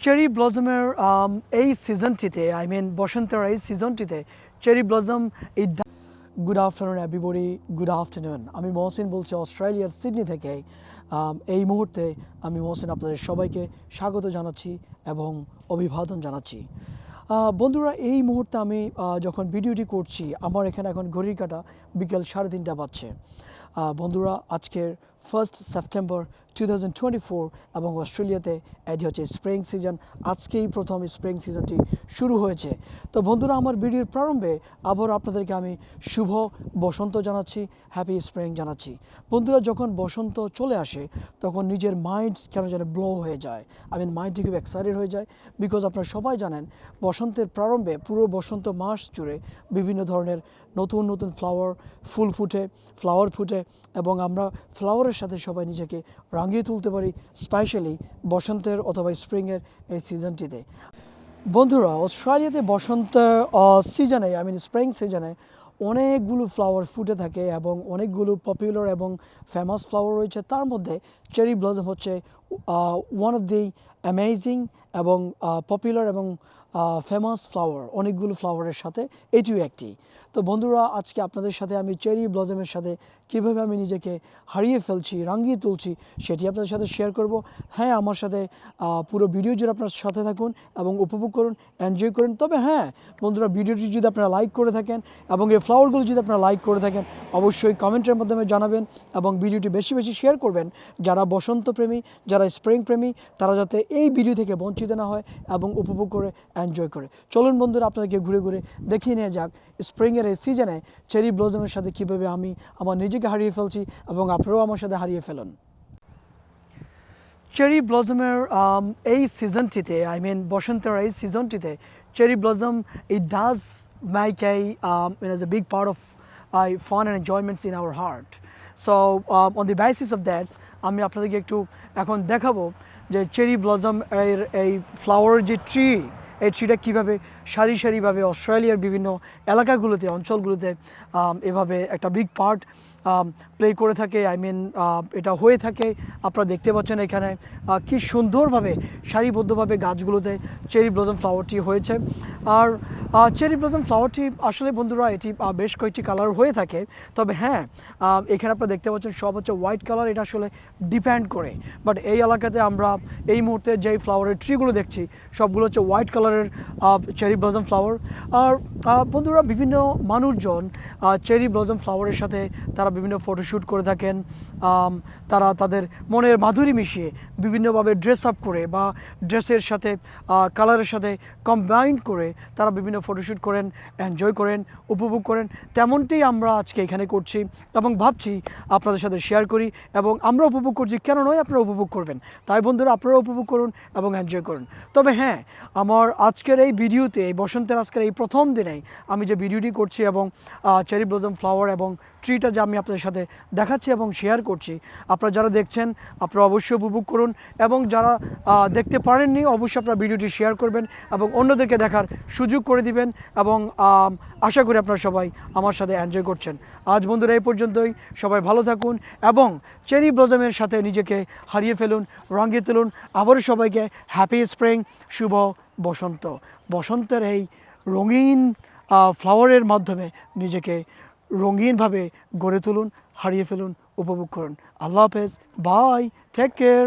Cherry ব্লজমের um, এই সিজনটিতে I mean বসন্তের এই সিজনটিতে চেরি ব্লজম এই good afternoon everybody good afternoon আমি মহসিন বলছি অস্ট্রেলিয়ার সিডনি থেকে। Um, এই মুহূর্তে আমি মহসিন আপনাদের সবাইকে স্বাগত জানাচ্ছি এবং অভিবাদন জানাচ্ছি। বন্ধুরা এই মুহূর্তে আমি যখন ভিডিওটি করছি আমার এখানে এখন ঘড়ির কাটা বিকেল সাড়ে তিনটা বাজছে। বন্ধুরা আজকের first September two thousand twenty four এবং অস্ট্রেলিয়াতে এটি হচ্ছে স্প্রিং সিজন আজকেই প্রথম স্প্রিং সিজনটি শুরু হয়েছে। তো বন্ধুরা, আমার ভিডিওর প্রারম্ভে আবার আপনাদেরকে আমি শুভ বসন্ত জানাচ্ছি হ্যাপি স্প্রিং জানাচ্ছি। বন্ধুরা, যখন বসন্ত চলে আসে, তখন নিজের মাইন্ড কেন যেন ব্লো হয়ে যায়। আই মিন মাইন্ডটি খুব এক্সাইটেড হয়ে যায়। বিকজ আপনারা সবাই জানেন, বসন্তের প্রারম্ভে পুরো বসন্ত মাস জুড়ে বিভিন্ন ধরনের নতুন নতুন ফ্লাওয়ার ফুল ফুটে ফ্লাওয়ার ফুটে এবং আমরা ফ্লাওয়ারের সাথে সবাই নিজেকে রাঙিয়ে তুলতে পারি স্পেশালি বসন্তের অথবা স্প্রিংয়ের এই সিজনটিতে বন্ধুরা, অস্ট্রেলিয়াতে বসন্ত সিজনে আই মিন স্প্রিং সিজনে অনেকগুলো ফ্লাওয়ার ফুটে থাকে এবং অনেকগুলো পপুলার এবং ফেমাস ফ্লাওয়ার রয়েছে। তার মধ্যে চেরি ব্লজম হচ্ছে ওয়ান অফ দি অ্যামেজিং এবং পপুলার এবং ফেমাস ফ্লাওয়ার অনেকগুলো ফ্লাওয়ারের সাথে এটিও একটি। তো বন্ধুরা, আজকে আপনাদের সাথে আমি চেরি ব্লজমের সাথে কীভাবে আমি নিজেকে হারিয়ে ফেলছি, রাঙিয়ে তুলছি, সেটি আপনাদের সাথে শেয়ার করব। হ্যাঁ আমার সাথে পুরো ভিডিও জুড়ে আপনার সাথে থাকুন এবং উপভোগ করুন এনজয় করুন। তবে হ্যাঁ বন্ধুরা ভিডিওটি যদি আপনারা লাইক করে থাকেন এবং এই ফ্লাওয়ারগুলো যদি আপনারা লাইক করে থাকেন অবশ্যই কমেন্টের মাধ্যমে জানাবেন এবং ভিডিওটি বেশি বেশি শেয়ার করবেন যারা বসন্ত প্রেমী যারা স্প্রিং প্রেমী তারা যাতে এই ভিডিও থেকে বঞ্চিত না হয় এবং উপভোগ করে এনজয় করে। চলুন বন্ধুরা, আপনাদেরকে ঘুরে ঘুরে দেখিয়ে নিয়ে যাক স্প্রিংয়ের এই সিজনে চেরি ব্লজমের সাথে কীভাবে আমি আমার নিজেকে হারিয়ে ফেলছি এবং আপনারাও আমার সাথে হারিয়ে ফেলুন। চেরি ব্লজমের এই সিজনটিতে আই মিন বসন্তের এই সিজনটিতে cherry blossom it does make এই in as a big part of I fun and enjoyments in our heart so on the basis of that's আমি আপনাদেরকে একটু এখন দেখাবো যে চেরি ব্লজম এর এই ফ্লাওয়ার যে ট্রি এই ট্রিটা কীভাবে সারি সারিভাবে অস্ট্রেলিয়ার বিভিন্ন এলাকাগুলোতে অঞ্চলগুলোতে um, এভাবে একটা বিগ পার্ট প্লে করে থাকে। আই মিন এটা হয়ে থাকে। আপনারা দেখতে পাচ্ছেন এখানে কি সুন্দরভাবে সারিবদ্ধভাবে গাছগুলোতে চেরি ব্লজম ফ্লাওয়ারটি হয়েছে। আর চেরি ব্লজম ফ্লাওয়ারটি আসলে বন্ধুরা, এটি বেশ কয়েকটি কালার হয়ে থাকে। তবে হ্যাঁ এখানে আপনারা দেখতে পাচ্ছেন সব হচ্ছে হোয়াইট কালার এটা আসলে ডিপেন্ড করে। বাট এই এলাকাতে আমরা এই মুহূর্তে যেই ফ্লাওয়ারের ট্রিগুলো দেখছি, সবগুলো হচ্ছে হোয়াইট কালারের চেরি ব্লসম ফ্লাওয়ার আর বন্ধুরা, বিভিন্ন মানুষজন চেরি ব্লজম ফ্লাওয়ারের সাথে তারা বিভিন্ন ফটোশ্যুট করে থাকেন। তারা তাদের মনের মাধুরী মিশিয়ে বিভিন্নভাবে ড্রেস আপ করে বা ড্রেসের সাথে কালারের সাথে কম্বাইন করে তারা বিভিন্ন ফটোশ্যুট করেন, এনজয় করেন, উপভোগ করেন তেমনটাই আমরা আজকে এখানে করছি এবং ভাবছি আপনাদের সাথে শেয়ার করি এবং আমরা উপভোগ করছি। কেন নয়, আপনারা উপভোগ করবেন। তাই বন্ধুরা আপনারা উপভোগ করুন এবং এনজয় করুন। তবে হ্যাঁ আমার আজকের এই ভিডিওতে, এই বসন্তের আজকের এই প্রথম দিনেই আমি যে ভিডিওটি করছি এবং চেরি ব্লজম ফ্লাওয়ার এবং ট্রিটা যে আমি আপনাদের সাথে দেখাচ্ছি এবং শেয়ার করছি, আপনারা যারা দেখছেন, আপনারা অবশ্যই উপভোগ করুন এবং যারা দেখতে পারেননি, অবশ্যই আপনারা ভিডিওটি শেয়ার করবেন এবং অন্যদেরকে দেখার সুযোগ করে দিবেন এবং আশা করি আপনারা সবাই আমার সাথে এনজয় করছেন। আজ বন্ধুরা এই পর্যন্তই। সবাই ভালো থাকুন এবং চেরি ব্লজমের সাথে নিজেকে হারিয়ে ফেলুন, রঙিয়ে তুলুন। আবারও সবাইকে হ্যাপি স্প্রিং শুভ বসন্ত। বসন্তের এই রঙিন ফ্লাওয়ারের মাধ্যমে নিজেকে রঙিনভাবে গড়ে তুলুন, হারিয়ে ফেলুন, উপভোগ করুন। আল্লাহ হাফেজ। Bye take care